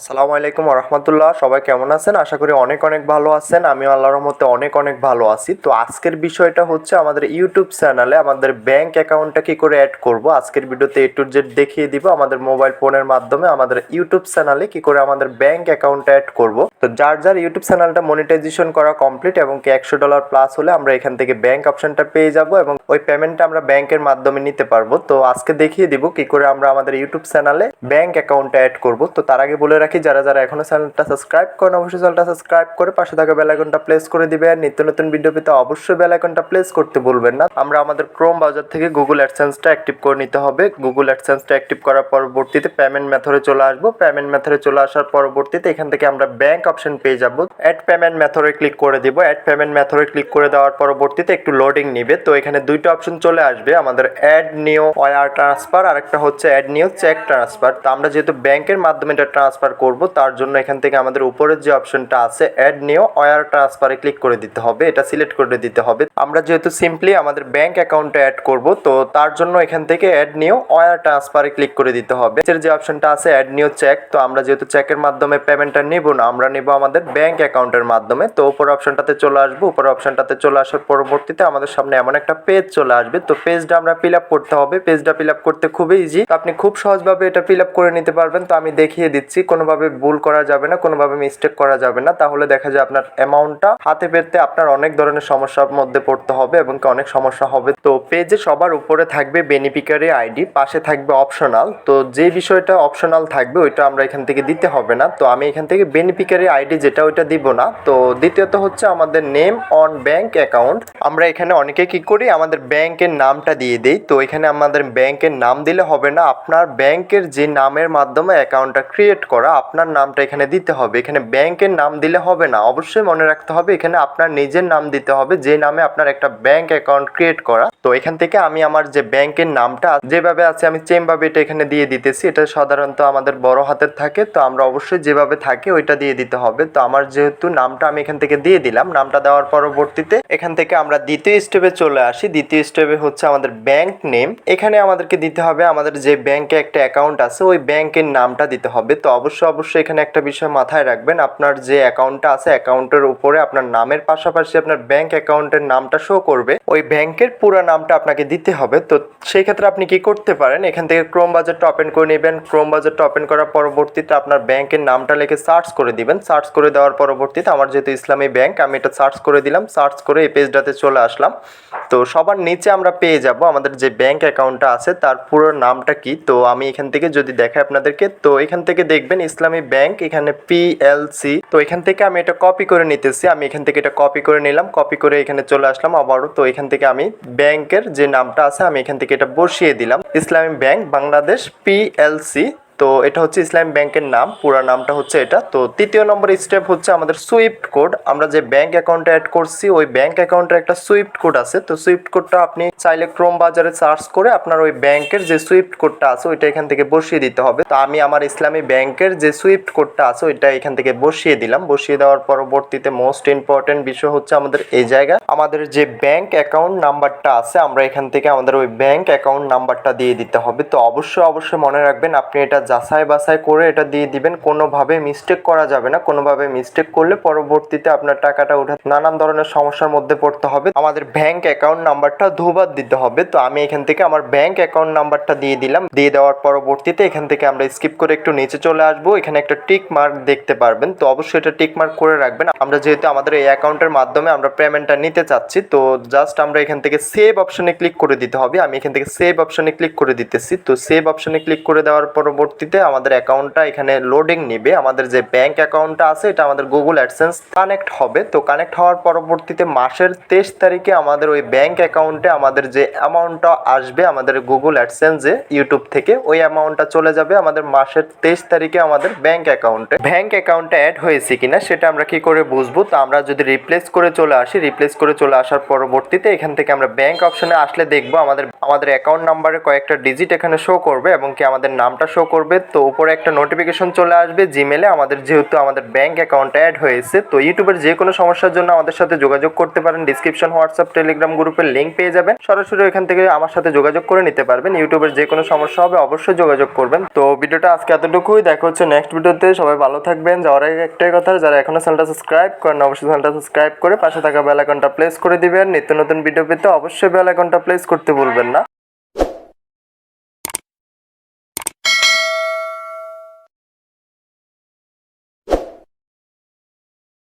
আসসালামু আলাইকুম রহমতুল্লাহ সবাই কেমন আছেন? আশা করি অনেক অনেক ভালো আছেন। আমি আল্লাহর রহমতে অনেক অনেক ভালো আছি। তো আজকের বিষয়টা হচ্ছে আমাদের ইউটিউব চ্যানেলে আমাদের ব্যাংক অ্যাকাউন্টটা কী করে অ্যাড করব? আজকের ভিডিওতে এ টু জেড দেখিয়ে দিব। আমাদের মোবাইল ফোনের মাধ্যমে আমাদের ইউটিউব চ্যানেলে কী করে আমাদের ব্যাংক অ্যাকাউন্টটা অ্যাড করব? তো যার যার ইউটিউব চ্যানেলটা মনিটাইজেশন করা কমপ্লিট এবং কি একশো ডলার প্লাস হলে আমরা এখান থেকে ব্যাংক অপশনটা পেয়ে যাব এবং ওই পেমেন্টটা আমরা ব্যাংকের মাধ্যমে নিতে পারব। তো আজকে দেখিয়ে দিব কি করে আমরা আমাদের ইউটিউব চ্যানেলে ব্যাংক অ্যাকাউন্টটা অ্যাড করব। তো তার আগে বলে রাখি, যারা যারা এখনও চ্যানেলটা সাবস্ক্রাইব করেন, অবশ্যই চ্যানেলটা সাবস্ক্রাইব করে পাশে থাকা বেল আইকনটা প্লেস করে দিবেন নিত্য নতুন ভিডিও পেতে অবশ্যই বেল আইকনটা প্লেস করতে ভুলবেন না। আমরা আমাদের ক্রোম ব্রাউজার থেকে গুগল অ্যাডসেন্সটা অ্যাক্টিভ করে নিতে হবে। গুগল অ্যাডসেন্সটা অ্যাক্টিভ করার পরবর্তীতে পেমেন্ট মেথডে চলে আসব। পেমেন্ট মেথডে চলে আসার পরবর্তীতে এখান থেকে আমরা ব্যাংক অপশন পেয়ে যাব। অ্যাড পেমেন্ট মেথডে ক্লিক করে দিব। অ্যাড পেমেন্ট মেথডে ক্লিক করে দেওয়ার পরবর্তীতে একটু লোডিং নিবে। তো এখানে দুইটা অপশন চলে আসবে। আমাদের অ্যাড নিও ওয়ার ট্রান্সফার আর একটা হচ্ছে অ্যাড নিও চেক ট্রান্সফার তো আমরা যেহেতু ব্যাংকের মাধ্যমে এটা ট্রান্সফার করব, তার জন্য এখান থেকে আমাদের উপরের যে অপশনটা আছে অ্যাড নিও ওয়ার ট্রান্সফারে ক্লিক করে দিতে হবে। এটা সিলেক্ট করে দিতে হবে। আমরা যেহেতু সিম্পলি আমাদের ব্যাংক অ্যাকাউন্টে অ্যাড করব, তো তার জন্য এখান থেকে অ্যাড নিউ ওয়ার ট্রান্সফারে ক্লিক করে দিতে হবে। যে অপশনটা আছে অ্যাড নিউ চেক তো আমরা যেহেতু চেকের মাধ্যমে পেমেন্টটা নিব না, আমরা নিব আমাদের ব্যাংক অ্যাকাউন্টের মাধ্যমে। তো উপর অপশনটাতে চলে আসব। উপর অপশনটাতে চলে আসার পরবর্তীতে আমাদের সামনে এমন একটা পেজ চলে আসবে। তো পেজটা আমরা ফিল আপ করতে হবে। পেজটা ফিল আপ করতে খুবই ইজি আপনি খুব সহজভাবে এটা ফিল আপ করে নিতে পারবেন। তো আমি দেখিয়ে দিচ্ছি। কোনোভাবে ভুল করা যাবে না, কোনোভাবে মিস্টেক করা যাবে না। তাহলে দেখা যায় আপনার অ্যামাউন্টটা হাতে পেতে আপনার অনেক ধরনের সমস্যার মধ্যে পড়তে হবে এবং অনেক সমস্যা হবে। তো পেজে সবার উপরে থাকবে বেনিফিকারি আইডি পাশে থাকবে অপশনাল তো যে বিষয়টা অপশনাল থাকবে, ওইটা আমরা এখান থেকে দিতে হবে না। তো আমি এখান থেকে বেনিফিকারি আইডি যেটা ওইটা দিব না। তো দ্বিতীয়ত হচ্ছে আমাদের নেম অন ব্যাংক অ্যাকাউন্ট। আমরা এখানে অনেকে কি করি, আমাদের ব্যাংকের নামটা দিয়ে দেই। তো এখানে আমাদের ব্যাংকের নাম দিলে হবে না, আপনার ব্যাংকের যে নামের মাধ্যমে অ্যাকাউন্টটা ক্রিয়েট করা, আপনার নামটা এখানে দিতে হবে। এখানে ব্যাংকের নাম দিলে হবে না, অবশ্যই মনে রাখতে হবে, এখানে আপনার নিজের নাম দিতে হবে, যে নামে আপনার একটা ব্যাংক অ্যাকাউন্ট ক্রিয়েট করা। তো এখান থেকে আমি আমার যে ব্যাংকের নামটা, যেভাবে আছে আমি চেমভাবে এটা এখানে দিয়ে দিতেছি, এটা সাধারণত আমাদের বড় হাতের থাকে, তো আমরা অবশ্যই যেভাবে থাকে ওইটা দিয়ে দিতে হবে। তো আমার যেহেতু নামটা আমি এখান থেকে দিয়ে দিলাম, নামটা দেওয়ার পরবর্তীতে এখান থেকে আমরা দ্বিতীয় স্টেপে চলে আসি। দ্বিতীয় স্টেপে হচ্ছে আমাদের ব্যাংক নেম এখানে আমাদেরকে দিতে হবে, আমাদের যে ব্যাংকে একটা অ্যাকাউন্ট আছে, ওই ব্যাংকের নামটা দিতে হবে। তো অবশ্যই অবশ্যই এখানে একটা বিষয় মাথায় রাখবেন, আপনার যে অ্যাকাউন্টটা আছে অ্যাকাউন্টের উপরে আপনার নামের পাশাপাশি আপনার ব্যাংক অ্যাকাউন্টের নামটা শো করবে। ওই ব্যাংকের পুরো নামটা আপনাকে দিতে হবে। তো সেই ক্ষেত্রে আপনি কি করতে পারেন, এখান থেকে ক্রোম বাজারটা ওপেন করে নেবেন। ক্রোম বাজারটা ওপেন করার পরবর্তীতে আপনার ব্যাংকের নামটা লিখে সার্চ করে দিবেন। সার্চ করে দেওয়ার পরবর্তীতে আমার যেহেতু ইসলামী ব্যাংক আমি এটা সার্চ করে দিলাম সার্চ করে এই পেজটাতে চলে আসলাম। তো সবার নিচে আমরা পেয়ে যাব আমাদের যে ব্যাংক অ্যাকাউন্টটা আছে, তার পুরো নামটা কি? তো আমি এখান থেকে যদি দেখাই আপনাদেরকে, তো এখান থেকে দেখবেন ইসলামী ব্যাংক এখানে পিএলসি তো এখান থেকে আমি এটা কপি করে নিতেছি, আমি এখান থেকে এটা কপি করে নিলাম কপি করে এখানে চলে আসলাম আবারও। তো এখান থেকে আমি ব্যাংকের যে নামটা আছে, আমি এখান থেকে এটা বসিয়ে দিলাম। ইসলামী ব্যাংক বাংলাদেশ পিএলসি তো এটা হচ্ছে ইসলাম ব্যাংকের নাম, পুরো নামটা হচ্ছে এটা। তো তৃতীয় নম্বর স্টেপ হচ্ছে আমাদের সুইফট কোড আমরা যে ব্যাংক অ্যাকাউন্টে অ্যাড করছি, ওই ব্যাংক অ্যাকাউন্টের একটা সুইফট কোড আছে। তো সুইফট কোডটা আপনি চাইলে ক্রোম বাজারে সার্চ করে আপনার ওই ব্যাংকের যে সুইফট কোডটা আছে, ওইটা এখান থেকে বসিয়ে দিতে হবে। তো আমি আমার ইসলামী ব্যাংকের যে সুইফট কোডটা আছে, ওইটা এখান থেকে বসিয়ে দিলাম। বসিয়ে দেওয়ার পরবর্তীতে মোস্ট ইম্পর্টেন্ট বিষয় হচ্ছে আমাদের এই জায়গায় আমাদের যে ব্যাংক অ্যাকাউন্ট নাম্বারটা আছে, আমরা এখান থেকে আমাদের ওই ব্যাংক অ্যাকাউন্ট নাম্বারটা দিয়ে দিতে হবে। তো অবশ্যই অবশ্যই মনে রাখবেন, আপনি এটা যাচাই বাছাই করে এটা দিয়ে দিবেন। কোনোভাবে মিস্টেক করা যাবে না। কোনোভাবে মিস্টেক করলে পরবর্তীতে আপনার টাকাটা উঠে নানান ধরনের সমস্যার মধ্যে পড়তে হবে। আমাদের ব্যাংক অ্যাকাউন্ট নাম্বারটা দুবার দিতে হবে। তো আমি এখান থেকে আমার ব্যাংক অ্যাকাউন্ট নাম্বারটা দিয়ে দিলাম। দিয়ে দেওয়ার পরবর্তীতে এখান থেকে আমরা স্কিপ করে একটু নিচে চলে আসব। এখানে একটা টিক মার্ক দেখতে পারবেন। তো অবশ্যই এটা টিক মার্ক করে রাখবেন। আমরা যেহেতু আমাদের এই অ্যাকাউন্টের মাধ্যমে আমরা পেমেন্টটা নিতে চাচ্ছি, তো জাস্ট আমরা এখান থেকে সেভ অপশনে ক্লিক করে দিতে হবে। আমি এখান থেকে সেভ অপশনে ক্লিক করে দিতেছি। তো সেভ অপশনে ক্লিক করে দেওয়ার পরবর্তীতে আমাদের অ্যাকাউন্টটা এখানে লোডিং নিবে। আমাদের যে ব্যাংক অ্যাকাউন্টটা আছে, এটা আমাদের গুগল অ্যাডসেন্স কানেক্ট হবে। তো কানেক্ট হওয়ার পরবর্তীতে মাসের তেইশ তারিখে আমাদের ওই ব্যাংক অ্যাকাউন্টে আমাদের যে অ্যামাউন্টটা আসবে আমাদের গুগল অ্যাডসেন্সে ইউটিউব থেকে, ওই অ্যামাউন্টটা চলে যাবে আমাদের মাসের তেইশ তারিখে আমাদের ব্যাংক অ্যাকাউন্টে। ব্যাংক অ্যাকাউন্টে অ্যাড হয়েছে কিনা সেটা আমরা কি করে বুঝব? তো আমরা যদি রিপ্লেস করে চলে আসি, রিপ্লেস করে চলে আসার পরবর্তীতে এখান থেকে আমরা ব্যাংক অপশনে আসলে দেখব আমাদের আমাদের অ্যাকাউন্ট নাম্বারে কয়েকটা ডিজিট এখানে শো করবে এবং কি আমাদের নামটা শো করবে। করবে, তো উপরে একটা নোটিফিকেশন চলে আসবে জিমেলে আমাদের যেহেতু আমাদের ব্যাংক অ্যাকাউন্ট অ্যাড হয়েছে, তো ইউটিউবের যে কোনো সমস্যার জন্য আমাদের সাথে যোগাযোগ করতে পারেন। ডিসক্রিপশন হোয়াটসঅ্যাপ টেলিগ্রাম গ্রুপের লিঙ্ক পেয়ে যাবেন। সরাসরি ওইখান থেকে আমার সাথে যোগাযোগ করে নিতে পারবেন। ইউটিউবের যে কোনো সমস্যা হবে অবশ্যই যোগাযোগ করবেন। তো ভিডিওটা আজকে এতটুকুই। দেখা হচ্ছে নেক্সট ভিডিওতে। সবাই ভালো থাকবেন। যাওয়ার আগে একটাই কথা, যারা এখনও চ্যানেলটা সাবস্ক্রাইব করেন অবশ্যই চ্যানেলটা সাবস্ক্রাইব করে পাশে থাকা বেল প্লেস করে দিবেন। নিত্য নতুন ভিডিও পেতে অবশ্যই বেল প্লেস করতে ভুলবেন না।